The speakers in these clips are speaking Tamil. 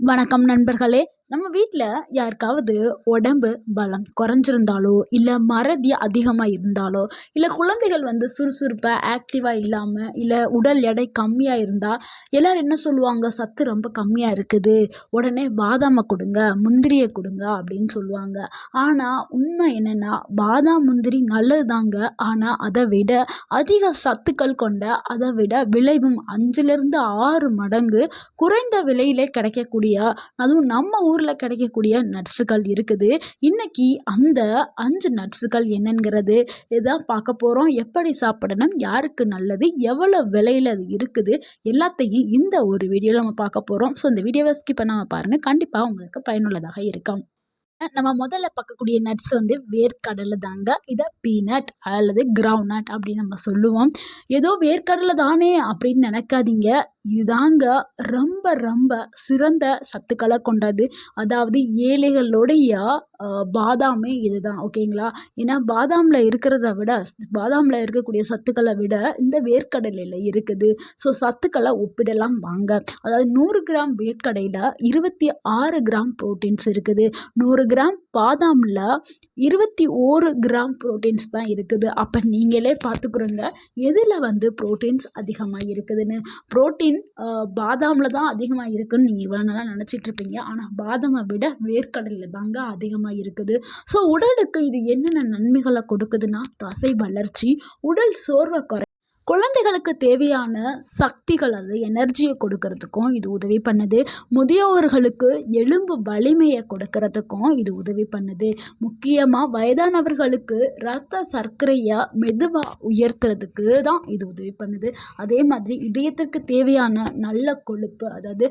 வணக்கம் நண்பர்களே. நம்ம வீட்டில் யாருக்காவது உடம்பு பலம் குறைஞ்சிருந்தாலோ இல்லை மறதி அதிகமாக இருந்தாலோ இல்லை குழந்தைகள் வந்து சுறுசுறுப்பாக ஆக்டிவாக இல்லாமல் இல்லை உடல் எடை கம்மியாக இருந்தால் எல்லோரும் என்ன சொல்லுவாங்க? சத்து ரொம்ப கம்மியாக இருக்குது. உடனே பாதாமை கொடுங்க முந்திரியை கொடுங்க அப்படின்னு சொல்லுவாங்க. ஆனால் உண்மை என்னென்னா பாதாம் முந்திரி நல்லது தாங்க ஆனால் அதை விட அதிக சத்துக்கள் கொண்ட அதை விட விளைவும் அஞ்சுலேருந்து ஆறு மடங்கு குறைந்த விலையிலே கிடைக்கக்கூடிய அதுவும் நம்ம ஊர் ஊரில் கிடைக்கக்கூடிய நட்ஸுகள் இருக்குது. இன்றைக்கி அந்த அஞ்சு நட்ஸுகள் என்னங்கிறது இதான் பார்க்க போகிறோம் எப்படி சாப்பிடணும் யாருக்கு நல்லது எவ்வளோ விலையில் அது இருக்குது எல்லாத்தையும் இந்த ஒரு வீடியோவில் நம்ம பார்க்க போகிறோம் ஸோ இந்த வீடியோவை ஸ்கிப் பண்ணாமல் பாருங்கள் கண்டிப்பாக உங்களுக்கு பயனுள்ளதாக இருக்கும். நம்ம முதல்ல பார்க்கக்கூடிய நட்ஸ் வந்து வேர்க்கடலை தாங்க. இதை பீனட் அல்லது கிரவுண்ட் நட் அப்படின்னு நம்ம சொல்லுவோம். ஏதோ வேர்க்கடலை தானே அப்படின்னு நினைக்காதீங்க. இதுதாங்க ரொம்ப ரொம்ப சிறந்த சத்துக்களை கொண்டது. அதாவது ஏழைகளுடைய பாதாமே இது தான் ஓகேங்களா? ஏன்னா பாதாமில் இருக்கிறத விட பாதாமில் இருக்கக்கூடிய சத்துக்களை விட இந்த வேர்க்கடலையில் இருக்குது. ஸோ சத்துக்களை ஒப்பிடலாம் வாங்க. அதாவது நூறு கிராம் வேர்க்கடையில் இருபத்தி ஆறு கிராம் ப்ரோட்டீன்ஸ் இருக்குது. நூறு கிராம் பாதாமில் இருபத்தி ஓரு கிராம் ப்ரோட்டீன்ஸ் தான் இருக்குது. அப்போ நீங்களே பார்த்துக்குறோங்க எதில் வந்து ப்ரோட்டீன்ஸ் அதிகமாக இருக்குதுன்னு? ப்ரோட்டீன் பாதாமில் தான் அதிகமாக இருக்குதுன்னு நீங்கள் இவ்வளோ நாளாக நினச்சிட்ருப்பீங்க ஆனால் பாதாமை விட வேர்க்கடலில் தாங்க அதிகமாக இருக்குது. ஸோ உடலுக்கு இது என்னென்ன நன்மைகளை கொடுக்குதுன்னா தசை வளர்ச்சி உடல் சோர்வை குறை குழந்தைகளுக்கு தேவையான சக்திகள் அது எனர்ஜியை கொடுக்கறதுக்கும் இது உதவி பண்ணுது. முதியோர்களுக்கு எலும்பு வலிமையை கொடுக்கறதுக்கும் இது உதவி பண்ணுது. முக்கியமாக வயதானவர்களுக்கு ரத்த சர்க்கரையை மெதுவாக உயர்த்துறதுக்கு தான் இது உதவி பண்ணுது. அதே மாதிரி இதயத்திற்கு தேவையான நல்ல கொழுப்பு அதாவது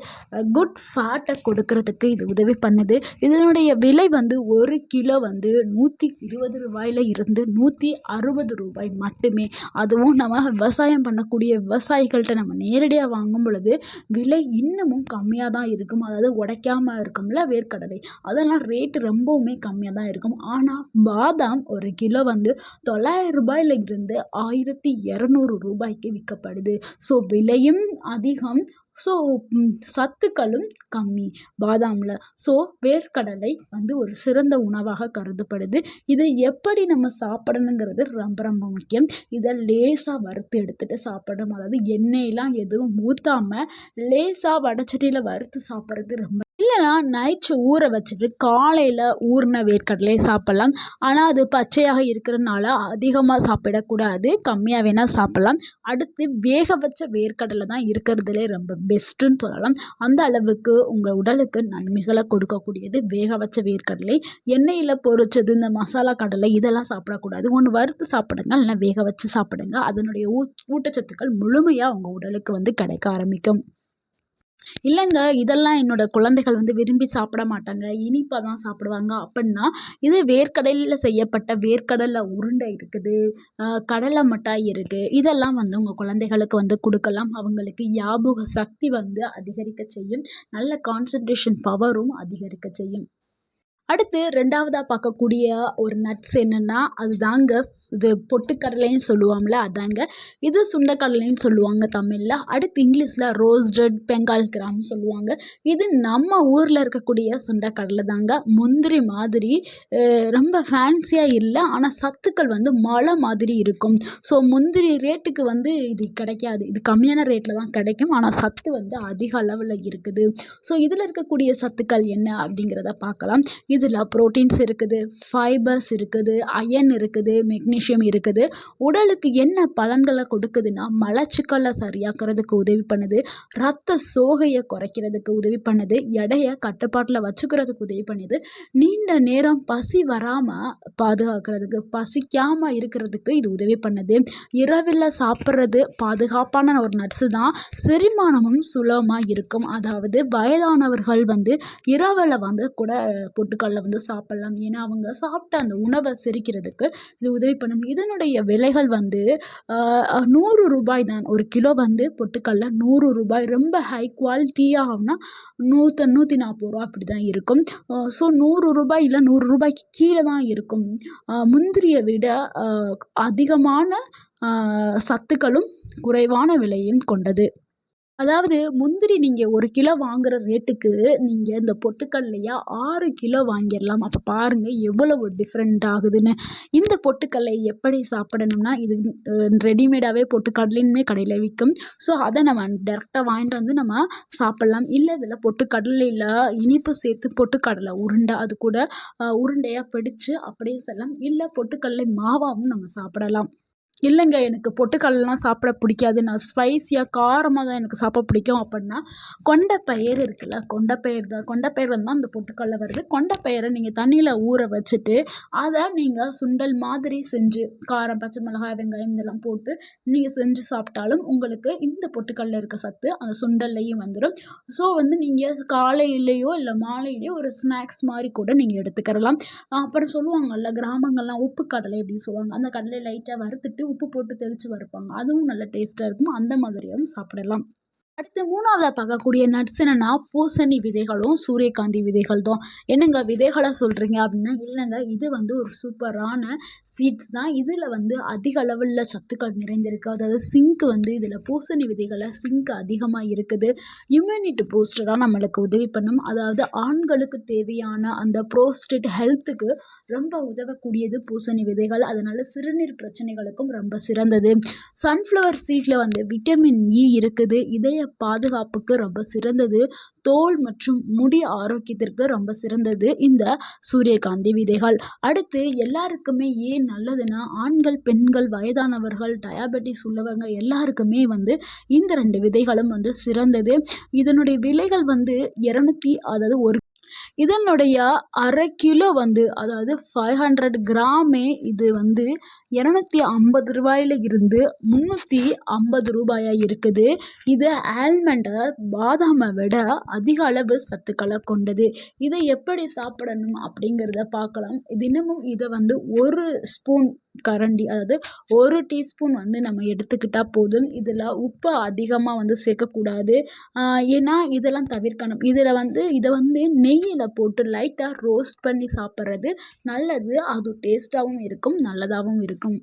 குட் ஃபேட்டை கொடுக்கறதுக்கு இது உதவி பண்ணுது. இதனுடைய விலை வந்து ஒரு கிலோ வந்து நூற்றி இருபது ரூபாயில் இருந்து நூற்றி அறுபது ரூபாய் மட்டுமே. அதுவும் நம்ம விவசாயம் பண்ணக்கூடிய விவசாயிகள்கிட்ட நம்ம நேரடியாக வாங்கும் பொழுது விலை இன்னமும் கம்மியாக தான் இருக்கும். அதாவது உடைக்காமல் இருக்கும்ல வேர்க்கடலை. அதெல்லாம் ரேட்டு ரொம்பவுமே கம்மியாக தான் இருக்கும். ஆனால் பாதாம் ஒரு கிலோ வந்து தொள்ளாயிரம் ரூபாயிலிருந்து ஆயிரத்தி இரநூறு ரூபாய்க்கு விற்கப்படுது. ஸோ விலையும் அதிகம். ஸோ சத்துக்களும் கம்மி. பாதாமில். ஸோ வேர்க்கடலை வந்து ஒரு சிறந்த உணவாக கருதப்படுது. இதை எப்படி நம்ம சாப்பிடணுங்கிறது ரொம்ப ரொம்ப முக்கியம். இதை லேசாக வறுத்து எடுத்துகிட்டு சாப்பிடணும். அதாவது எண்ணெயெலாம் எதுவும் ஊற்றாமல் லேசாக வடச்சட்டியில் வறுத்து சாப்பிட்றது ரொம்ப இல்லைனா நைட்டு ஊற வச்சுட்டு காலையில் ஊறின வேர்க்கடலையை சாப்பிட்லாம். ஆனால் அது பச்சையாக இருக்கிறதுனால அதிகமாக சாப்பிடக்கூடாது. கம்மியாக வேணால் சாப்பிட்லாம். அடுத்து வேக வச்ச வேர்க்கடலை தான் இருக்கிறதுலே ரொம்ப பெஸ்ட்டுன்னு சொல்லலாம். அந்த அளவுக்கு உங்கள் உடலுக்கு நன்மைகளை கொடுக்கக்கூடியது வேக வச்ச வேர்க்கடலை. எண்ணெயில் பொறிச்சது இந்த மசாலா கடலை இதெல்லாம் சாப்பிடக்கூடாது. ஒன்று வறுத்து சாப்பிடுங்க இல்லைனா வேக வச்சு சாப்பிடுங்க. அதனுடைய ஊ ஊட்டச்சத்துக்கள் முழுமையாக உங்கள் உடலுக்கு வந்து கிடைக்க ஆரம்பிக்கும். இல்லைங்க இதெல்லாம் என்னோடய குழந்தைகள் வந்து விரும்பி சாப்பிட மாட்டாங்க. இனிப்பாக தான் சாப்பிடுவாங்க. அப்படின்னா இது வேர்க்கடலில் செய்யப்பட்ட வேர்க்கடலை உருண்டை இருக்குது கடலை மிட்டாய் இருக்குது இதெல்லாம் வந்து உங்கள் குழந்தைகளுக்கு வந்து கொடுக்கலாம். அவங்களுக்கு ஞாபக சக்தி வந்து அதிகரிக்க செய்யும். நல்ல கான்சன்ட்ரேஷன் பவரும் அதிகரிக்க செய்யும். அடுத்து ரெண்டாவதாக பார்க்கக்கூடிய ஒரு நட்ஸ் என்னென்னா அது தாங்க இது பொட்டுக்கடலைன்னு சொல்லுவாங்கள்ல அதாங்க. இது சுண்டக்கடலைன்னு சொல்லுவாங்க தமிழில். அடுத்து இங்கிலீஷில் ரோஸ்டட் பெங்கால் கிராம்னு சொல்லுவாங்க. இது நம்ம ஊரில் இருக்கக்கூடிய சுண்டக்கடலை தாங்க. முந்திரி மாதிரி ரொம்ப ஃபேன்சியாக இல்லை ஆனால் சத்துக்கள் வந்து மழை மாதிரி இருக்கும். ஸோ முந்திரி ரேட்டுக்கு வந்து இது கிடைக்காது. இது கம்மியான ரேட்டில் தான் கிடைக்கும். ஆனால் சத்து வந்து அதிக அளவில் இருக்குது. ஸோ இதில் இருக்கக்கூடிய சத்துக்கள் என்ன அப்படிங்கிறத பார்க்கலாம். இதில் ப்ரோட்டீன்ஸ் இருக்குது ஃபைபர்ஸ் இருக்குது அயன் இருக்குது மெக்னீஷியம் இருக்குது. உடலுக்கு என்ன பலன்களை கொடுக்குதுன்னா மலச்சிக்கலை சரியாக்குறதுக்கு உதவி பண்ணுது ரத்த சோகையை குறைக்கிறதுக்கு உதவி பண்ணுது எடையை கட்டுப்பாட்டில் வச்சுக்கிறதுக்கு உதவி பண்ணுது. நீண்ட நேரம் பசி வராமல் பாதுகாக்கிறதுக்கு பசிக்காமல் இருக்கிறதுக்கு இது உதவி பண்ணுது. இரவில் சாப்பிட்றது பாதுகாப்பான ஒரு நட்ஸு தான். செரிமானமும் சுலபமாக இருக்கும். அதாவது வயதானவர்கள் வந்து இரவில் வந்து கூட போட்டுக்க நாட்களில் வந்து சாப்பிட்லாம். ஏன்னா அவங்க சாப்பிட்ட அந்த உணவை செரிக்கிறதுக்கு இது உதவி பண்ணும். இதனுடைய விலைகள் வந்து நூறு ரூபாய் தான். ஒரு கிலோ வந்து பொட்டுக்கடல நூறு ரூபாய். ரொம்ப ஹை குவாலிட்டியாகனா நூற்ற நூற்றி நாற்பது ரூபா அப்படி தான் இருக்கும். ஸோ நூறு ரூபாய் இல்லை நூறு ரூபாய்க்கு கீழே தான் இருக்கும். முந்திரியை விட அதிகமான சத்துக்களும் குறைவான விலையும் கொண்டது. அதாவது முந்திரி நீங்கள் ஒரு கிலோ வாங்குற ரேட்டுக்கு நீங்கள் இந்த பொட்டுக்கல்லையா ஆறு கிலோ வாங்கிடலாம். அப்போ பாருங்கள் எவ்வளவு டிஃப்ரெண்ட் ஆகுதுன்னு. இந்த பொட்டுக்கடலை எப்படி சாப்பிடணும்னா இது ரெடிமேடாகவே பொட்டுக்கடலையுமே கடையில் விற்கும் ஸோ அதை நம்ம டேரெக்டாக வாங்கிட்டு வந்து நம்ம சாப்பிட்லாம். இல்லை இதில் பொட்டுக்கடலையில் இனிப்பு சேர்த்து பொட்டுக்கடலை உருண்டை அது கூட உருண்டையாக பிடிச்சு அப்படியே செல்லலாம் இல்லை பொட்டுக்கடலை மாவாகவும் நம்ம சாப்பிடலாம். இல்லைங்க எனக்கு பொட்டுக்கடலைலாம் சாப்பிட பிடிக்காது. நான் ஸ்பைஸியாக காரமாக தான் எனக்கு சாப்பிட பிடிக்கும் அப்படின்னா கொண்டைப்பயிறு இருக்குல்ல கொண்டைப்பயிறு தான். கொண்டைப்பயிறு தான் அந்த பொட்டுக்கடலை வருது. கொண்டைப்பயிரை நீங்கள் தண்ணியில் ஊற வச்சுட்டு அதை நீங்கள் சுண்டல் மாதிரி செஞ்சு காரம் பச்சை மிளகாய் வெங்காயம் இதெல்லாம் போட்டு நீங்கள் செஞ்சு சாப்பிட்டாலும் உங்களுக்கு இந்த பொட்டுக்கடல இருக்க சத்து அந்த சுண்டல்லையும் வந்துடும் ஸோ வந்து நீங்கள் காலையிலேயோ இல்லை மாலையிலேயோ ஒரு ஸ்நாக்ஸ் மாதிரி கூட நீங்கள் எடுத்துக்கிறலாம். அப்புறம் சொல்லுவாங்கல்ல கிராமங்கள்லாம் உப்பு கடலை அப்படின்னு சொல்லுவாங்க. அந்த கடலை லைட்டாக வறுத்துட்டு உப்பு போட்டு தெளித்து வறுப்பாங்க. அதுவும் நல்ல டேஸ்ட்டாக இருக்கும். அந்த மாதிரியாகவும் சாப்பிடலாம். அடுத்து மூணாவதாக பார்க்கக்கூடிய நட்ஸ் என்னென்னா பூசணி விதைகளும் சூரியகாந்தி விதைகள் தான் என்னங்க விதைகளை சொல்கிறீங்க அப்படின்னா இல்லைங்க இது வந்து ஒரு சூப்பரான சீட்ஸ் தான். இதில் வந்து அதிக அளவில் சத்துக்கள் நிறைந்திருக்கு. அதாவது சிங்க் வந்து இதில் பூசணி விதைகளை சிங்க் அதிகமாக இருக்குது. இம்யூனிட்டி பூஸ்டராக நம்மளுக்கு உதவி பண்ணும். அதாவது ஆண்களுக்கு தேவையான அந்த ப்ரோஸ்டேட் ஹெல்த்துக்கு ரொம்ப உதவக்கூடியது பூசணி விதைகள். அதனால் சிறுநீர் பிரச்சனைகளுக்கும் ரொம்ப சிறந்தது. சன்ஃப்ளவர் சீட்டில் வந்து விட்டமின் இ e இருக்குது. இதய பாதுகாப்புக்கு ரொம்ப சிறந்தது. தோல் மற்றும் முடி ஆரோக்கியத்திற்கு ரொம்ப சிறந்தது இந்த சூரியகாந்தி விதைகள். அடுத்து எல்லாருக்குமே ஏன் நல்லதுன்னா ஆண்கள் பெண்கள் வயதானவர்கள் டயாபெட்டிஸ் உள்ளவங்க எல்லாருக்குமே வந்து இந்த ரெண்டு விதைகளும் வந்து சிறந்தது. இதனுடைய விலைகள் வந்து இரநூத்தி அதாவது ஒரு இதனுடைய அரை கிலோ வந்து அதாவது ஃபைவ் ஹண்ட்ரட் கிராமே இது வந்து இரநூத்தி ஐம்பது ரூபாயில் இருந்து முந்நூற்றி ஐம்பது ரூபாயாக இருக்குது. இது ஆல்மண்ட் பாதாமை விட அதிக அளவு சத்துக்களை கொண்டது. இதை எப்படி சாப்பிடணும் அப்படிங்கிறத பார்க்கலாம். தினமும் இதை வந்து ஒரு ஸ்பூன் கரண்டி அதாவது ஒரு டீஸ்பூன் வந்து நம்ம எடுத்துக்கிட்டால் போதும். இதில் உப்பு அதிகமாக வந்து சேர்க்கக்கூடாது. ஏன்னா இதெல்லாம் தவிர்க்கணும். இதில் வந்து இதை வந்து நெய்யில் போட்டு லைட்டாக ரோஸ்ட் பண்ணி சாப்பிட்றது நல்லது. அது டேஸ்ட்டாகவும் இருக்கும் நல்லதாகவும் இருக்கும்.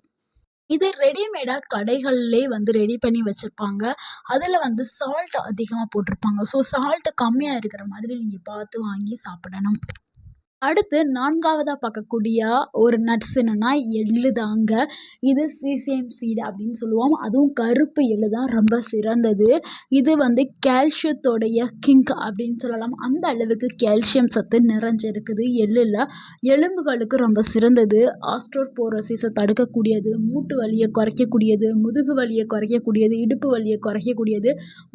இது ரெடிமேடாக கடைகள்லே வந்து ரெடி பண்ணி வச்சுருப்பாங்க. அதில் வந்து சால்ட் அதிகமாக போட்டிருப்பாங்க. ஸோ சால்ட்டு கம்மியாக இருக்கிற மாதிரி நீங்கள் பார்த்து வாங்கி சாப்பிடணும். அடுத்து நான்காவதாக பார்க்கக்கூடிய ஒரு நட்ஸ் என்னென்னா எள்ளு தாங்க இது சீசேம் சீடு அப்படின்னு சொல்லுவோம். அதுவும் கருப்பு எள்ளு தான் ரொம்ப சிறந்தது. இது வந்து கால்சியத்தோடைய கிங்க் அப்படின்னு சொல்லலாம். அந்த அளவுக்கு கால்சியம் சத்து நிறைஞ்சிருக்குது எள்ளில். எலும்புகளுக்கு ரொம்ப சிறந்தது. ஆஸ்ட்ரோபோரோசிஸை தடுக்கக்கூடியது மூட்டு வலியை குறைக்கக்கூடியது முதுகு வலியை குறைக்கக்கூடியது இடுப்பு வலியை குறைக்கக்கூடியது.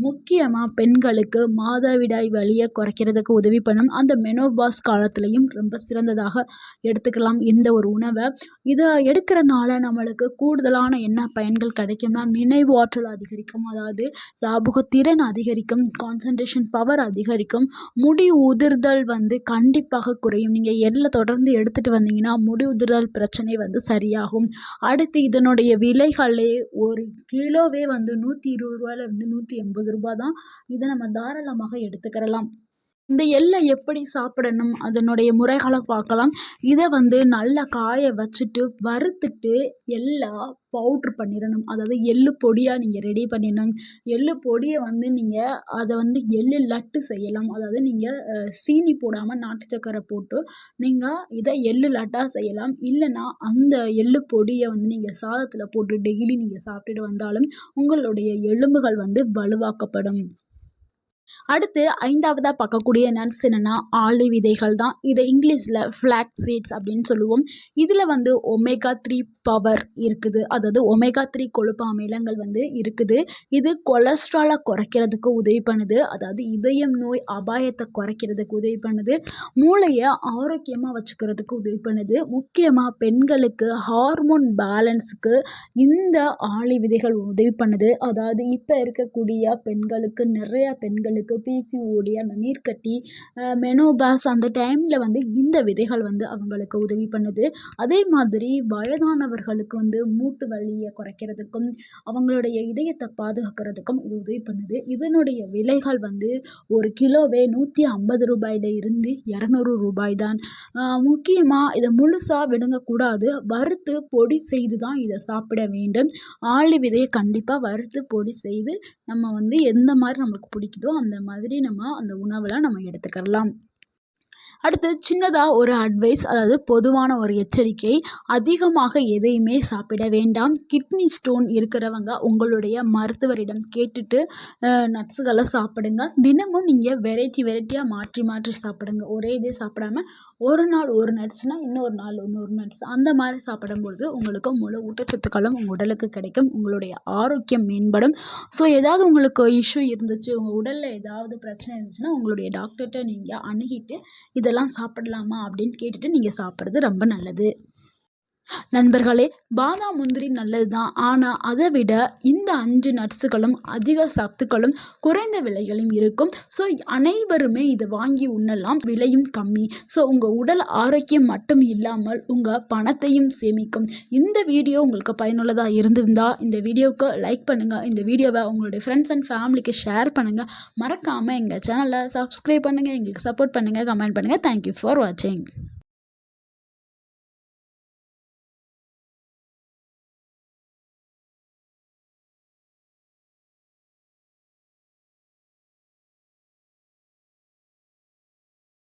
முக்கியமாக பெண்களுக்கு மாதவிடாய் வலியை குறைக்கிறதுக்கு உதவி பண்ணும். அந்த மெனோபாஸ் காலத்துலேயும் ரொம்ப சிறந்ததாக எடுத்துக்கலாம் இந்த ஒரு உணவை. இதை எடுக்கிறனால நம்மளுக்கு கூடுதலான என்ன பயன்கள் கிடைக்கும்னா நினைவு ஆற்றல் அதிகரிக்கும். அதாவது ஞாபகத்திறன் அதிகரிக்கும் கான்சன்ட்ரேஷன் பவர் அதிகரிக்கும். முடி உதிர்தல் வந்து கண்டிப்பாக குறையும். நீங்கள் எல்லை தொடர்ந்து எடுத்துகிட்டு வந்தீங்கன்னா முடி உதிர்தல் பிரச்சனை வந்து சரியாகும். அடுத்து இதனுடைய விலைகளே ஒரு கிலோவே வந்து நூற்றி இருபது ரூபாயிலேருந்து நூற்றி எண்பது ரூபா தான். இதை நம்ம தாராளமாக எடுத்துக்கிறலாம். இந்த எள்ளை எப்படி சாப்பிடணும்? அதனுடைய முறைகளை பார்க்கலாம். இதை வந்து நல்லா காய வச்சுட்டு வறுத்துட்டு எள்ளை பவுட்ரு பண்ணிடணும். அதாவது எள்ளு பொடியாக நீங்கள் ரெடி பண்ணிடணும். எள்ளு பொடியை வந்து நீங்கள் அதை வந்து எள்ளு லட்டு செய்யலாம். அதாவது நீங்கள் சீனி போடாமல் நாட்டு சக்கரை போட்டு நீங்கள் இதை எள்ளு லட்டாக செய்யலாம். இல்லைன்னா அந்த எள்ளு பொடியை வந்து நீங்கள் சாதத்தில் போட்டு டெய்லி நீங்கள் சாப்பிட்டுட்டு வந்தாலும் உங்களுடைய எலும்புகள் வந்து வலுவாக்கப்படும். அடுத்து ஐந்தாவதாக பார்க்கக்கூடிய நட்ஸ் என்னென்னா ஆளு விதைகள் தான் இதை இங்கிலீஷில் ஃப்ளாக் சீட்ஸ் அப்படின்னு சொல்லுவோம். இதில் வந்து ஒமேகா த்ரீ பவர் இருக்குது. அதாவது ஒமேகா த்ரீ கொழுப்பு அமிலங்கள் வந்து இருக்குது. இது கொலஸ்ட்ராலை குறைக்கிறதுக்கு உதவி பண்ணுது. அதாவது இதயம் நோய் அபாயத்தை குறைக்கிறதுக்கு உதவி பண்ணுது. மூளையை ஆரோக்கியமாக வச்சுக்கிறதுக்கு உதவி பண்ணுது. முக்கியமாக பெண்களுக்கு ஹார்மோன் பேலன்ஸுக்கு இந்த ஆளி விதைகள் உதவி பண்ணுது. அதாவது இப்போ இருக்கக்கூடிய பெண்களுக்கு நிறையா பெண்களுக்கு பிசிஓடி அந்த நீர்க்கட்டி மெனோபாஸ் அந்த டைமில் வந்து இந்த விதைகள் வந்து அவங்களுக்கு உதவி பண்ணுது. அதே மாதிரி வயதானவர் அவர்களுக்கு வந்து மூட்டு வலியை குறைக்கிறதுக்கும் அவங்களுடைய இதயத்தை பாதுகாக்கிறதுக்கும் இது உதவி பண்ணுது. இதனுடைய விலைகள் வந்து ஒரு கிலோவே நூற்றி ஐம்பது ரூபாயில் இருந்து இரநூறு ரூபாய் தான் முக்கியமாக இதை முழுசாக விழுங்கக்கூடாது வறுத்து பொடி செய்து தான் இதை சாப்பிட வேண்டும். ஆளு விதையை கண்டிப்பாக வறுத்து பொடி செய்து நம்ம வந்து எந்த மாதிரி நம்மளுக்கு பிடிக்குதோ அந்த மாதிரி நம்ம அந்த உணவில் நம்ம எடுத்துக்கலாம் அடுத்து சின்னதாக ஒரு அட்வைஸ் அதாவது பொதுவான ஒரு எச்சரிக்கை அதிகமாக எதையுமே சாப்பிட வேண்டாம். கிட்னி ஸ்டோன் இருக்கிறவங்க உங்களுடைய மருத்துவரிடம் கேட்டுட்டு நட்ஸுகளை சாப்பிடுங்க. தினமும் நீங்கள் வெரைட்டி வெரைட்டியாக மாற்றி மாற்றி சாப்பிடுங்க. ஒரே இதே சாப்பிடாம ஒரு நாள் ஒரு நட்ஸ்னால் இன்னொரு நாள் இன்னொரு நட்ஸ் அந்த மாதிரி சாப்பிடும்பொழுது உங்களுக்கு முழு ஊட்டச்சத்துக்களும் உங்கள் உடலுக்கு கிடைக்கும். உங்களுடைய ஆரோக்கியம் மேம்படும். ஸோ ஏதாவது உங்களுக்கு இஷ்யூ இருந்துச்சு உங்கள் உடலில் ஏதாவது பிரச்சனை இருந்துச்சுன்னா உங்களுடைய டாக்டர்கிட்ட நீங்கள் அணுகிட்டு இதெல்லாம் சாப்பிடலாமா அப்படின்னு கேட்டுட்டு நீங்கள் சாப்பிட்றது ரொம்ப நல்லது. நண்பர்களே பாதாம் முந்திரி நல்லது தான் ஆனால் அதை விட இந்த அஞ்சு நட்ஸுகளும் அதிக சத்துக்களும் குறைந்த விலைகளும் இருக்கும். ஸோ அனைவருமே இதை வாங்கி உண்ணலாம். விலையும் கம்மி. ஸோ உங்கள் உடல் ஆரோக்கியம் மட்டும் இல்லாமல் உங்கள் பணத்தையும் சேமிக்கும். இந்த வீடியோ உங்களுக்கு பயனுள்ளதாக இருந்திருந்தால் இந்த வீடியோவுக்கு லைக் பண்ணுங்கள் இந்த வீடியோவை உங்களுடைய ஃப்ரெண்ட்ஸ் அண்ட் ஃபேமிலிக்கு ஷேர் பண்ணுங்கள் மறக்காமல் எங்கள் சேனலை சப்ஸ்கிரைப் பண்ணுங்கள் எங்களுக்கு சப்போர்ட் பண்ணுங்கள் கமெண்ட் பண்ணுங்கள் தேங்க்யூ ஃபார் வாட்சிங்